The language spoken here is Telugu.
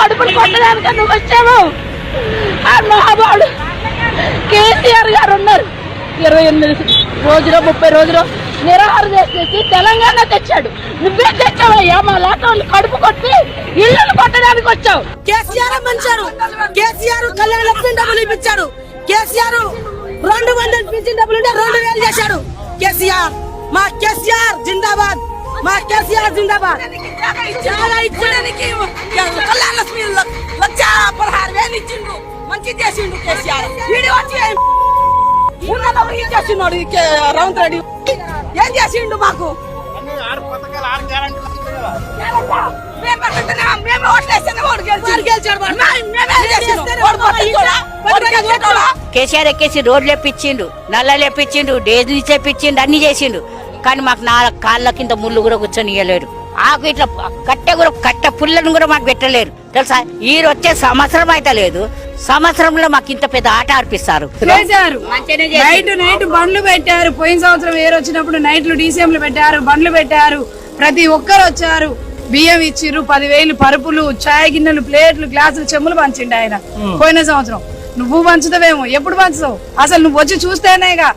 కడుపులు కొట్టడానికి నువ్వు వచ్చావు. ఆ మహాబాడు కేసీఆర్ గారు ఉన్నారు. ఇరవై ఎనిమిది రోజులో ముప్పై రోజులో నిరాహార చేసేసి తెలంగాణ తెచ్చాడు. నువ్వే తెచ్చావయ్యా మా లాటోళ్ళు కడుపు కొట్టి ఇళ్ళను కొట్టడానికి వచ్చావు. కేసీఆర్ మంచారు కేసీఆర్ కళ్యాణ లక్ష్మి డబ్బులు ఇప్పించాడు. కేసీఆర్ రెండు వందలు పింఛన్ డబ్బులు ఉంటే రెండు వేలు చేశాడు. కేసీఆర్ మా కేసీఆర్ జిందాబాద్. మా కేసీఆర్ జిందాబాద్. చాలా ఇచ్చడానికి కళ్యాణ లక్ష్మి లక్ష పదహారు వేలు ఇచ్చిండు మంచి చేసిండు కేసీఆర్. వీడి వచ్చి ఇచ్చేస్తున్నాడు రేవంత్ రెడ్డి. ఏం చేసిండు మాకు? మేము ఓట్లేస్తేనే ఓటు? కేసీఆర్ ఎక్కేసి రోడ్లు ఎప్పించిండు నల్లలు ఎప్పించిండు డేజీ చెప్పించిండు అన్ని చేసిండు. కానీ మాకు నా కాళ్ళ కింద ముళ్ళు కూడా కూర్చొనియలేరు ఆకు ఇట్లా కట్టె కూడా కట్టె పుల్లను కూడా మాకు పెట్టలేరు. తెలుసా? ఈ వచ్చే సంవత్సరం అయితే లేదు. సంవత్సరంలో మాకు ఇంత పెద్ద ఆట చేసిండు. నైట్ నైట్ బండ్లు పెట్టారు. పోయిన సంవత్సరం ఏరు వచ్చినప్పుడు నైట్లు డీసీఎంలు పెట్టారు. బండ్లు పెట్టారు. ప్రతి ఒక్కరు వచ్చారు. బియ్యం ఇచ్చిర్రు. పదివేలు పరుపులు చాయ్ గిన్నెలు ప్లేట్లు గ్లాసులు చెమ్ములు పంచిండు ఆయన. పోయిన సంవత్సరం. నువ్వు పంచుతావేమో? ఎప్పుడు పంచుతావు? అసలు నువ్వు వచ్చి చూస్తేనేగా.